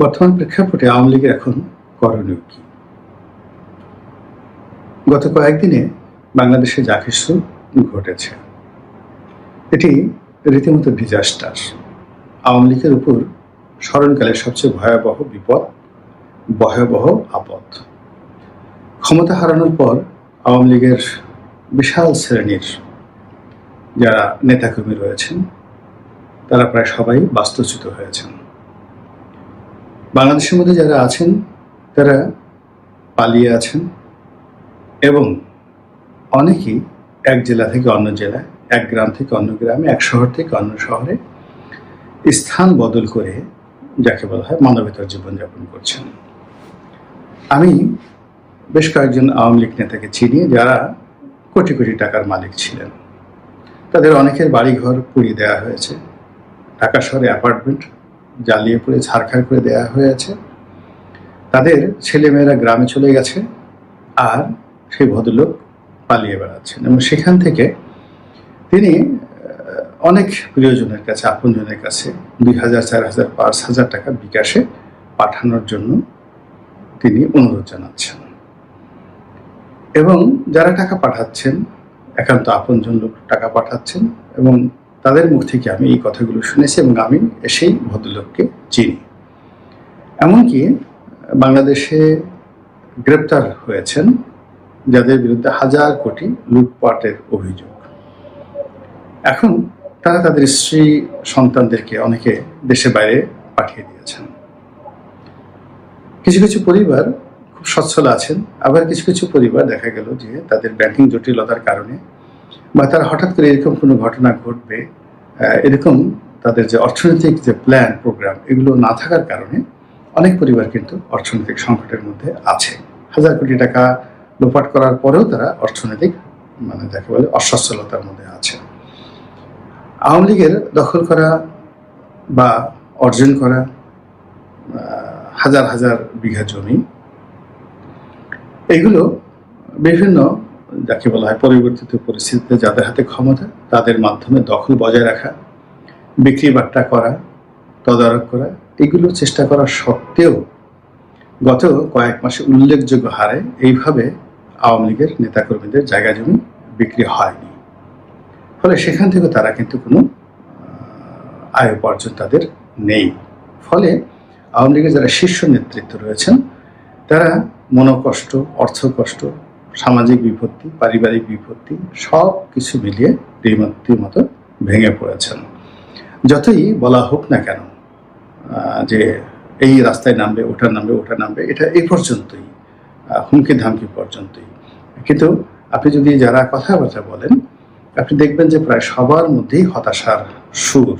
বর্তমান প্রেক্ষাপটে আওয়ামী লীগের এখন করণীয় কি? গত কয়েকদিনে বাংলাদেশে যা কিছু ঘটেছে। এটি রীতিমতো ডিজাস্টার আওয়ামী লীগের উপর স্মরণকালের সবচেয়ে ভয়াবহ বিপদ, ভয়াবহ আপদ। ক্ষমতা হারানোর পর আওয়ামী লীগের বিশাল শ্রেণির যারা নেতাকর্মী রয়েছেন, তারা প্রায় সবাই বাস্তুচ্যুত হয়েছেন। বাংলাদেশের মধ্যে যারা আছেন, তারা পালিয়ে আছেন এবং অনেকেই এক জেলা থেকে অন্য জেলায় এক গ্রাম থেকে অন্য গ্রামে, এক শহর থেকে অন্য শহরে স্থান বদল করে যাকে বলা হয় মানবেতর জীবনযাপন করছেন। আমি বেশ কয়েকজন আওয়ামী লীগ নেতাকে চিনি যারা কোটি কোটি টাকার মালিক ছিলেন। তাদের অনেকের বাড়িঘর পুড়িয়ে দেওয়া হয়েছে। ঢাকা শহরে অ্যাপার্টমেন্ট জ্বালিয়ে পুড়ে ছাড়খাড় করে দেওয়া হয়েছে তাদের ছেলেমেয়েরা গ্রামে চলে গেছে আর সেই ভদ্রলোক পালিয়ে বেড়াচ্ছেন এবং সেখান থেকে তিনি অনেক প্রিয়জনের কাছে, আপনজনের কাছে দুই হাজার, চার হাজার, পাঁচ হাজার টাকা বিকাশে পাঠানোর জন্য তিনি অনুরোধ জানাচ্ছেন। এবং যারা টাকা পাঠাচ্ছেন, একান্ত আপনজন লোক টাকা পাঠাচ্ছেন এবং তাদের মুখ থেকে আমি এই কথাগুলো শুনেছি এবং আমি সেই ভদ্রলোককে চিনি। এমনকি বাংলাদেশে গ্রেপ্তার হয়েছেন যাদের বিরুদ্ধে হাজার কোটি লুটপাটের অভিযোগ। এখন তারা তাদের স্ত্রী সন্তানদেরকে অনেকে দেশে বাইরে পাঠিয়ে দিয়েছেন। কিছু কিছু পরিবার খুব সচ্ছল আছেন। আবার কিছু কিছু পরিবার দেখা গেল যে তাদের ব্যাংকিং জটিলতার কারণে বা তারা হঠাৎ করে এরকম কোনো ঘটনা ঘটবে এরকম তাদের যে অর্থনৈতিক যে প্ল্যান প্রোগ্রাম এগুলো না থাকার কারণে অনেক পরিবার কিন্তু অর্থনৈতিক সংকটের মধ্যে আছে। হাজার কোটি টাকা লোপাট করার পরেও তারা অর্থনৈতিক মানে যাকে বলে অসচ্ছলতার মধ্যে আছে। আওয়ামী লীগের দখল করা বা অর্জন করা হাজার হাজার বিঘা জমি, এগুলো বিভিন্ন যাকে বলা হয় পরিবর্তিত পরিস্থিতিতে যাদের হাতে ক্ষমতা, তাদের মাধ্যমে দখল বজায় রাখা, বিক্রি বাট্টা করা, তদারক করা, এগুলো চেষ্টা করা সত্ত্বেও গত কয়েক মাসে উল্লেখযোগ্য হারে এইভাবে আওয়ামী লীগের নেতাকর্মীদের জায়গা জমি বিক্রি হয়নি। ফলে সেখান থেকে তারা কিন্তু কোনো আয় উপার্জন তাদের নেই। ফলে আওয়ামী লীগের যারা শীর্ষ নেতৃত্ব রয়েছেন, তারা মনোকষ্ট, অর্থকষ্ট সামাজিক বিপত্তি, পারিবারিক বিপত্তি সব কিছু মিলিয়ে রীতিমতো মতো ভেঙে পড়েছেন। যতই বলা হোক না কেন যে এই রাস্তায় নামবে, ওটা নামবে ওটা নামবে, এটা এই পর্যন্তই হুমকি ধামকি পর্যন্তই। কিন্তু আপনি যদি যারা কথাবার্তা বলেন, আপনি দেখবেন যে প্রায় সবার মধ্যেই হতাশার সুর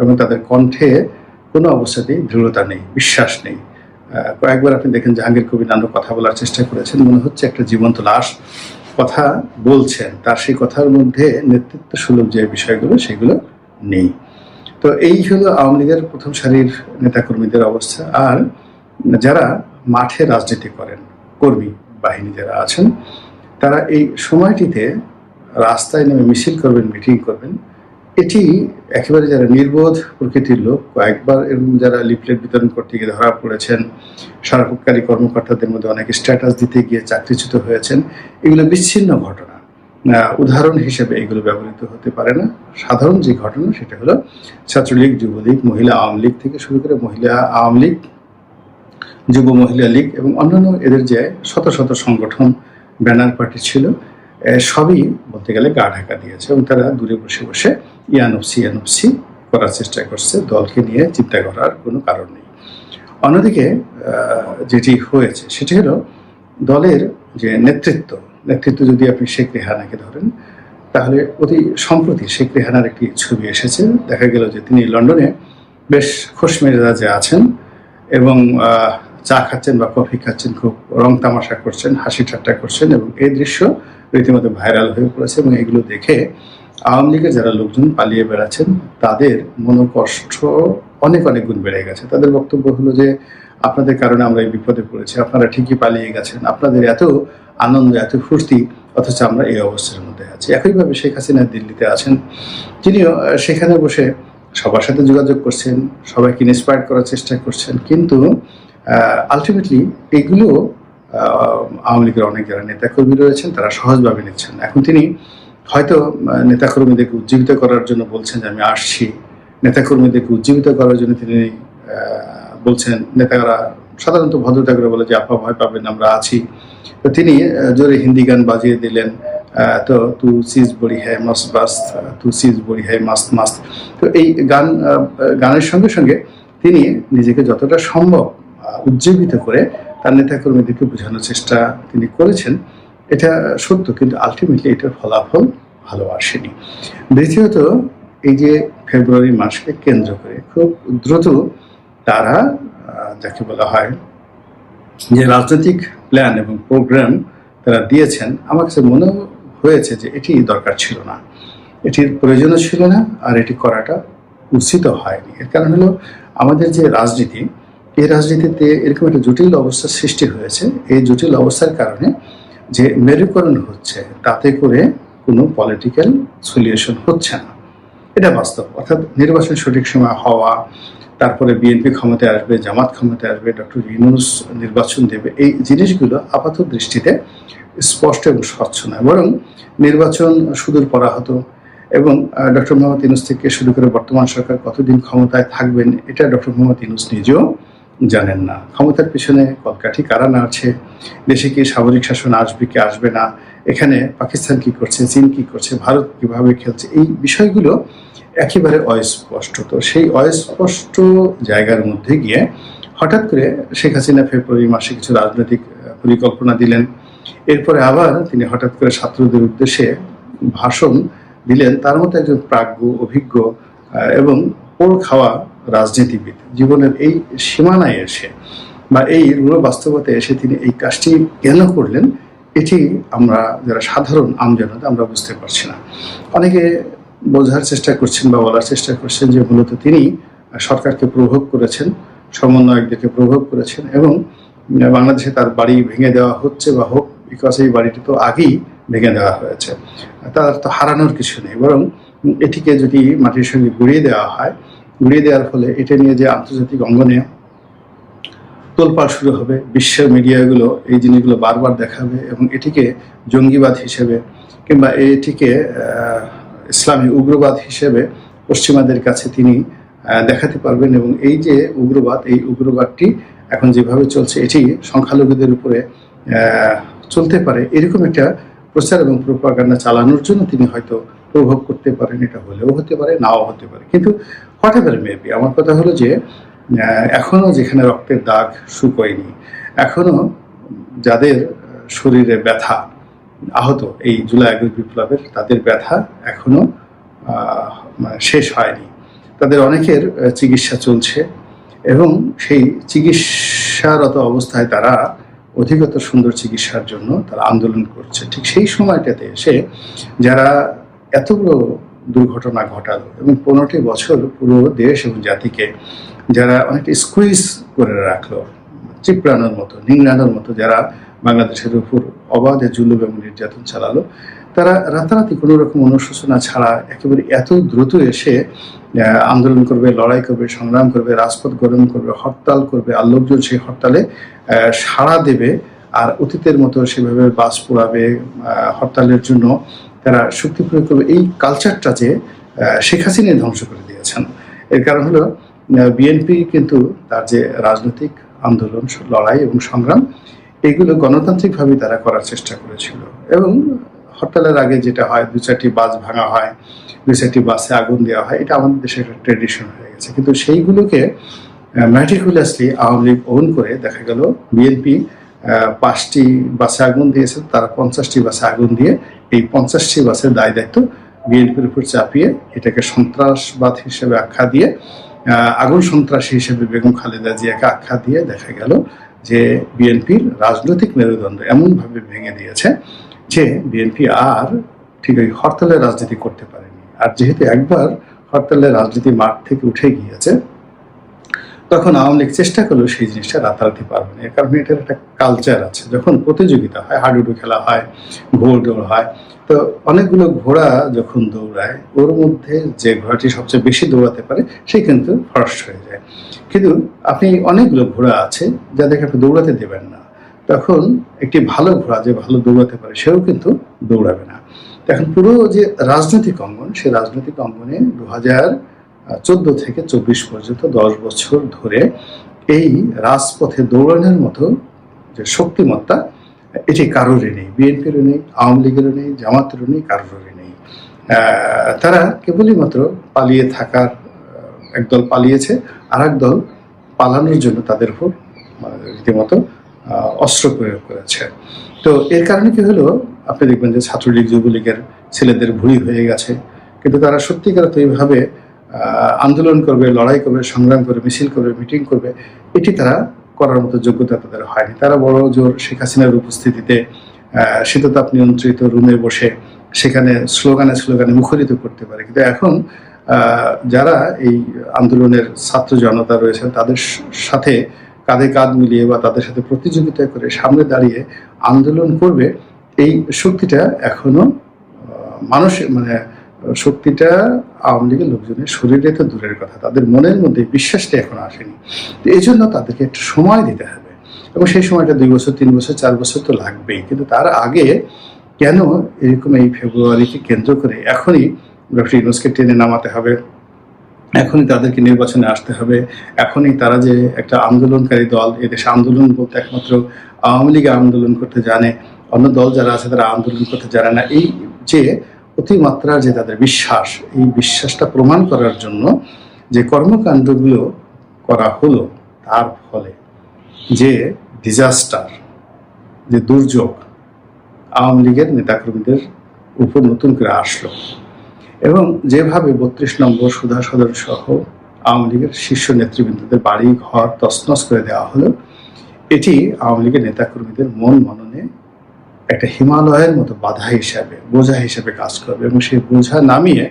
এবং তাদের কণ্ঠে কোনো অবস্থাতেই দৃঢ়তা নেই, বিশ্বাস নেই। কয়েকবার আপনি দেখেন জাহাঙ্গীর কবির নানু কথা বলার চেষ্টা করেছেন। মনে হচ্ছে একটা জীবন্ত লাশ কথা বলছেন। তার সেই কথার মধ্যে নেতৃত্ব সুলভ যে বিষয়গুলো, সেগুলো নেই। তো এই হলো আওয়ামী লীগের প্রথম সারির নেতাকর্মীদের অবস্থা। আর যারা মাঠে রাজনীতি করেন, কর্মী বাহিনী যারা আছেন, তারা এই সময়টিতে রাস্তায় নেমে মিছিল করবেন, মিটিং করবেন। এটি একেবারে যারা নির্বোধ প্রকৃতির লোক, কয়েকবার এরকম যারা লিফলেট বিতরণ করতে গিয়ে ধরা পড়েছেন সরকারি কর্মকর্তাদের মধ্যে অনেকে স্ট্যাটাস দিতে গিয়ে চাকরিচ্যুত হয়েছেন, এগুলো বিচ্ছিন্ন ঘটনা। উদাহরণ হিসেবে এগুলো ব্যবহৃত হতে পারে না। সাধারণ যে ঘটনা সেটা হলো ছাত্রলীগ, যুবলীগ, মহিলা আওয়ামী লীগ থেকে শুরু করে মহিলা আওয়ামী লীগ, যুব মহিলা লীগ এবং অন্যান্য এদের যে শত শত সংগঠন, ব্যানার পার্টি ছিল সবই বলতে গেলে গা ঢাকা দিয়েছে এবং তারা দূরে বসে বসে ইয়ানফসি ইয়ানফসি করার চেষ্টা করছে। দলকে নিয়ে চিন্তা করার কোনো কারণ নেই। অন্যদিকে যেটি হয়েছে সেটি হলো দলের যে নেতৃত্ব নেতৃত্ব যদি আপনি শেখ রেহানাকে ধরেন, তাহলে অতি সম্প্রতি শেখ রেহানার একটি ছবি এসেছে। দেখা গেল যে তিনি লন্ডনে বেশ খোশ মেজাজে আছেন এবং চা খাচ্ছেন বা কফি খাচ্ছেন, খুব রং তামাশা করছেন, হাসি ঠাট্টা করছেন এবং এই দৃশ্য রীতিমতো ভাইরাল হয়ে পড়েছে এবং এগুলো দেখে আওয়ামী লীগের যারা লোকজন পালিয়ে বেড়াচ্ছেন, তাদের মনোকষ্ট অনেক অনেক গুণ বেড়ে গেছে। তাদের বক্তব্য হলো যে, আপনাদের কারণে আমরা এই বিপদে পড়েছি, আপনারা ঠিকই পালিয়ে গেছেন, আপনাদের এত আনন্দ, এত ফুর্তি, অথচ আমরা এই অবস্থার মধ্যে আছি। একইভাবে শেখ হাসিনা দিল্লিতে আছেন। তিনিও সেখানে বসে সবার সাথে যোগাযোগ করছেন, সবাইকে ইন্সপায়ার করার চেষ্টা করছেন। কিন্তু আলটিমেটলি এগুলো আওয়ামী লীগের অনেক যারা নেতাকর্মী রয়েছেন, তারা সহজভাবে নিচ্ছেন। এখন তিনি হয়তো নেতাকর্মীদেরকে উজ্জীবিত করার জন্য বলছেন যে আমি আসছি। নেতাকর্মীদেরকে উজ্জীবিত করার জন্য তিনি বলছেন, নেতারা সাধারণত ভদ্রতা করে বলে যে, আপা, ভয় পাবেন, আমরা আছি। তো তিনি জোরে হিন্দি গান বাজিয়ে দিলেন তো, তু চিজ বড়ি হ্যায় মস্ত বাস্ত, তু চিজ বড়ি হ্যায় মাস্ত মাস্ত। তো এই গান গানের সঙ্গে সঙ্গে তিনি নিজেকে যতটা সম্ভব উজ্জীবিত করে তার নেতাকর্মীদেরকে বোঝানোর চেষ্টা তিনি করেছেন। এটা সত্য, কিন্তু আলটিমেটলি এটার ফলাফল ভালো আসেনি। দ্বিতীয়ত, এই যে ফেব্রুয়ারি মাসকে কেন্দ্র করে খুব দ্রুত তারা যাকে বলা হয় যে রাজনৈতিক প্ল্যান এবং প্রোগ্রাম তারা দিয়েছেন, আমার কাছে মনে হয়েছে যে এটি দরকার ছিল না। এটির প্রয়োজনও ছিল না, আর এটি করাটা উচিত হয়নি। এর কারণ হলো, আমাদের যে রাজনীতি এই রাজনীতিতে এরকম একটা জটিল অবস্থার সৃষ্টি হয়েছে। এই জটিল অবস্থার কারণে যে মেরুকরণ হচ্ছে, তাতে করে কোনো পলিটিক্যাল সলিউশন হচ্ছে না। এটা বাস্তব। অর্থাৎ নির্বাচন সঠিক সময় হওয়া, তারপরে বিএনপি ক্ষমতায় আসবে, জামাত ক্ষমতায় আসবে, ডক্টর ইউনুস নির্বাচন দেবে, এই জিনিসগুলো আপাত দৃষ্টিতে স্পষ্ট এবং স্বচ্ছ নয়। বরং নির্বাচন সুদূর পড়া হতো এবং ডক্টর মোহাম্মদ ইউনুস থেকে শুরু করে বর্তমান সরকার কতদিন ক্ষমতায় থাকবেন, এটা ডক্টর মোহাম্মদ ইউনুস নিজেও জানেন না। ক্ষমতার পিছনে কলকাঠি কারা নাড়ছে দেশে কি সামরিক শাসন আসবে কি আসবে না? এখানে পাকিস্তান কি করছে? চীন কি করছে? ভারত কীভাবে খেলছে? এই বিষয়গুলো একেবারে অস্পষ্ট। তো সেই অস্পষ্ট জায়গার মধ্যে গিয়ে হঠাৎ করে শেখ হাসিনা ফেব্রুয়ারি মাসে কিছু রাজনৈতিক পরিকল্পনা দিলেন। এরপরে আবার তিনি হঠাৎ করে ছাত্রদের উদ্দেশ্যে ভাষণ দিলেন। তার মতো একজন প্রাজ্ঞ, অভিজ্ঞ এবং পোড় খাওয়া রাজনীতিবিদ। জীবনের এই সীমানায় এসে বা এই রূঢ় বাস্তবতায় এসে তিনি এই কাজটি কেন করলেন, এটি আমরা যারা সাধারণ আমজনতা আমরা বুঝতে পারছি না। অনেকে বোঝার চেষ্টা করছেন বা বলার চেষ্টা করছেন যে মূলত তিনি সরকারকে প্রভোগ করেছেন, সমন্বয়কদেরকে প্রভোগ করেছেন এবং বাংলাদেশে তার বাড়ি ভেঙে দেওয়া হচ্ছে বা হোক বিকজ এই বাড়িটি তো আগেই ভেঙে দেওয়া হয়েছে। তার তো হারানোর কিছু নেই, বরং এটিকে যদি মাটির সঙ্গে গুড়িয়ে দেওয়া হয় গুড়িয়ে দেওয়ার ফলে এটা নিয়ে যে আন্তর্জাতিক অঙ্গনে তোলপাড় শুরু হবে, বিশ্বের মিডিয়াগুলো এই জিনিসগুলো বারবার দেখাবে এবং এটিকে জঙ্গিবাদ হিসেবে কিংবা এটিকে ইসলামী উগ্রবাদ হিসেবে পশ্চিমাদের কাছে তিনি দেখাতে পারবেন এবং এই যে উগ্রবাদ, এই উগ্রবাদটি এখন যেভাবে চলছে, এটি সংখ্যালঘুদের উপরে চলতে পারে এরকম একটা প্রচার এবং প্রপাগান্ডা চালানোর জন্য তিনি হয়তো প্রভাব করতে পারেন, এটা হলেও হতে পারে, নাও হতে পারে। কিন্তু হোয়াট এভার মেবি। আমার কথা হলো যে আহ, এখনও যেখানে রক্তের দাগ শুকোয়নি এখনও যাদের শরীরে ব্যথা আহত এই জুলাই আগস্ট বিপ্লবের তাদের ব্যথা এখনও মানে শেষ হয়নি। তাদের অনেকের চিকিৎসা চলছে এবং সেই চিকিৎসারত অবস্থায় তারা অধিকতর সুন্দর চিকিৎসার জন্য তারা আন্দোলন করছে। ঠিক সেই সময়টাতে এসে যারা এত বড় দুর্ঘটনা ঘটালো এবং পনেরোটি বছর পুরো দেশ এবং জাতিকে যারা অনেকটা স্কুইজ করে রাখল, চিপড়ানোর মতো, নিংড়ানোর মতো যারা বাংলাদেশের উপর অবাধে জুলুম এবং নির্যাতন চালালো, তারা রাতারাতি কোনো রকম অনুশোচনা ছাড়া একেবারে এত দ্রুত এসে আন্দোলন করবে, লড়াই করবে, সংগ্রাম করবে, রাজপথ গরম করবে, হরতাল করবে, আর লোকজন সেই হরতালে সাড়া দেবে, আর অতীতের মতো সেভাবে বাস পোড়াবে হরতালের জন্য তারা শক্তি প্রয়োগ করবে। এই কালচারটা যে শেখ হাসিনা ধ্বংস করে দিয়েছেন। এর কারণ হলো বিএনপি কিন্তু তার যে রাজনৈতিক আন্দোলন, লড়াই এবং সংগ্রাম, এগুলো গণতান্ত্রিকভাবে তারা করার চেষ্টা করেছিল। এবং হরতালের আগে যেটা হয়, দু চারটি বাস ভাঙা হয়, দু চারটি বাসে আগুন দেওয়া হয়, এটা আমাদের দেশের একটা ট্রেডিশন হয়ে গেছে। কিন্তু সেইগুলোকে ম্যাটিকুলাসলি আওয়ামী লীগ ওন করে দেখা গেল বিএনপি পাঁচটি বাসে আগুন দিয়েছে, তারা পঞ্চাশটি বাসে আগুন দিয়ে এই পঞ্চাশটি বাসের দায় দায়িত্ব বিএনপির উপর চাপিয়ে এটাকে সন্ত্রাসবাদ হিসেবে আখ্যা দিয়ে আগুন সন্ত্রাসী হিসেবে বেগম খালেদা জিয়াকে আখ্যা দিয়ে দেখা গেল যে বিএনপির রাজনৈতিক মেরুদণ্ড এমনভাবে ভেঙে দিয়েছে যে বিএনপি আর ঠিক ওই হরতালের রাজনীতি করতে পারেনি। আর যেহেতু একবার হরতালের রাজনীতি মাঠ থেকে উঠে গিয়েছে তখন আওয়ামী লীগ চেষ্টা করলেও সেই জিনিসটা রাতারাতি পারবে না। এর কারণে এটার একটা কালচার আছে। যখন প্রতিযোগিতা হয়, হাডুডু খেলা হয় ঘোড় দৌড় হয়, তো অনেকগুলো ঘোড়া যখন দৌড়ায়, ওর মধ্যে যে ঘোড়াটি সবচেয়ে বেশি দৌড়াতে পারে, সে কিন্তু ফার্স্ট হয়ে যায়। কিন্তু আপনি অনেকগুলো ঘোড়া আছে যাদেরকে আপনি দৌড়াতে দেবেন না। তখন একটি ভালো ঘোড়া যে ভালো দৌড়াতে পারে, সেও কিন্তু দৌড়াবে না। এখন পুরো যে রাজনৈতিক অঙ্গন, সেই রাজনৈতিক অঙ্গনে দু হাজার চোদ্দ থেকে চব্বিশ পর্যন্ত দশ বছর ধরে এই রাজপথে দৌড়ানোর মতো যে শক্তিমত্তা, এটি কারোরই নেই। বিএনপিরও নেই, আওয়ামী লীগেরও নেই, জামাতেরও নেই, কারোরই নেই। তারা কেবলই মাত্র পালিয়ে থাকার একদল পালিয়েছে আর দল পালানোর জন্য তাদের উপর রীতিমতো অস্ত্র প্রয়োগ করেছে। তো এর কারণে কি হলো? আপনি দেখবেন যে ছাত্রলীগ, যুবলীগের ছেলেদের ভুড়ি হয়ে গেছে। কিন্তু তারা সত্যিকার তো এইভাবে আন্দোলন করবে, লড়াই করবে, সংগ্রাম করবে, মিছিল করবে, মিটিং করবে, এটি তারা করার মতো যোগ্যতা তাদের হয়নি। তারা বড় জোর শেখ হাসিনার উপস্থিতিতে শীততাপ নিয়ন্ত্রিত রুমে বসে সেখানে স্লোগানে স্লোগানে মুখরিত করতে পারে। কিন্তু এখন যারা এই আন্দোলনের ছাত্র জনতা রয়েছেন তাদের সাথে কাঁধে কাঁধ মিলিয়ে বা তাদের সাথে প্রতিযোগিতা করে সামনে দাঁড়িয়ে আন্দোলন করবে, এই শক্তিটা এখনও মানুষের মানে শক্তিটা আওয়ামী লীগের লোকজনের শরীরে তো দূরের কথা, তাদের মনের মধ্যে বিশ্বাসটা এখন আসেনি। তো এই জন্য তাদেরকে একটু সময় দিতে হবে। এবং সেই সময়টা দুই বছর, তিন বছর, চার বছর তো লাগবেই। কিন্তু তার আগে কেন এরকম এই ফেব্রুয়ারিকে কেন্দ্র করে এখনই ডক্টর ইউনুসকে টেনে নামাতে হবে? এখনই তাদেরকে নির্বাচনে আসতে হবে। এখনই তারা যে একটা আন্দোলনকারী দল এদেশে আন্দোলন বলতে একমাত্র আওয়ামী লীগ আন্দোলন করতে জানে। অন্য দল যারা আছে তারা আন্দোলন করতে জানে না। এই যে অতিমাত্রার যে তাদের বিশ্বাস, এই বিশ্বাসটা প্রমাণ করার জন্য যে কর্মকাণ্ডগুলো করা হলো তার ফলে যে ডিজাস্টার যে দুর্যোগ আওয়ামী লীগের নেতাকর্মীদের উপর নতুন করে আসলো এবং যেভাবে বত্রিশ নম্বর সুধা সদর সহ আওয়ামী লীগের শীর্ষ নেতৃবৃন্দদের বাড়ি ঘর তছনছ করে দেওয়া হলো, এটি আওয়ামী লীগের নেতাকর্মীদের মন মননে একটা হিমালয়ের মতো বাধা হিসাবে, বোঝা হিসাবে কাজ করবে এবং সেই বোঝা নামিয়ে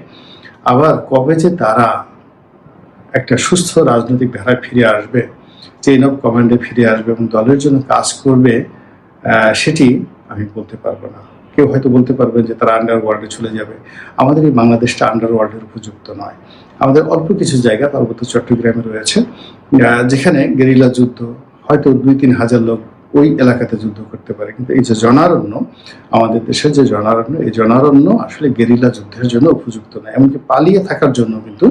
আবার কবে যে তারা একটা সুস্থ রাজনৈতিক ধারায় ফিরে আসবে চেইন অফ কমান্ডে ফিরে আসবে এবং দলের জন্য কাজ করবে সেটি আমি বলতে পারব না। কেউ হয়তো বলতে পারবে যে তারা আন্ডারওয়ার্ল্ডে চলে যাবে। আমাদের এই বাংলাদেশটা আন্ডারওয়ার্ল্ডের উপযুক্ত নয়। আমাদের অল্প কিছু জায়গা, পার্বত্য চট্টগ্রামে রয়েছে যেখানে গেরিলা যুদ্ধ, হয়তো দুই তিন হাজার লোক ওই এলাকাতে যুদ্ধ করতে পারে। কিন্তু এই যে জনারণ্য, আমাদের দেশের যে জনারণ্য, এই জনারণ্য আসলে গেরিলা যুদ্ধের জন্য উপযুক্ত নয় এমনকি পালিয়ে থাকার জন্য কিন্তু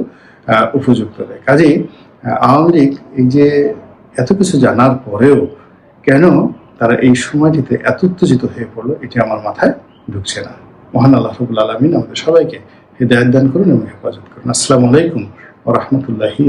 উপযুক্ত নয়। কাজেই আওয়ামী লীগ এই যে এত কিছু জানার পরেও কেন তারা এই সময়টিতে এত উত্তেজিত হয়ে পড়ল, এটি আমার মাথায় ঢুকছে না। মহান আল্লাহ রবুল আলমিন আমাদের সবাইকে হৃদয়াত দান করুন এবং হেফাজত করুন। আসসালামু আলাইকুম ও রহমতুল্লাহি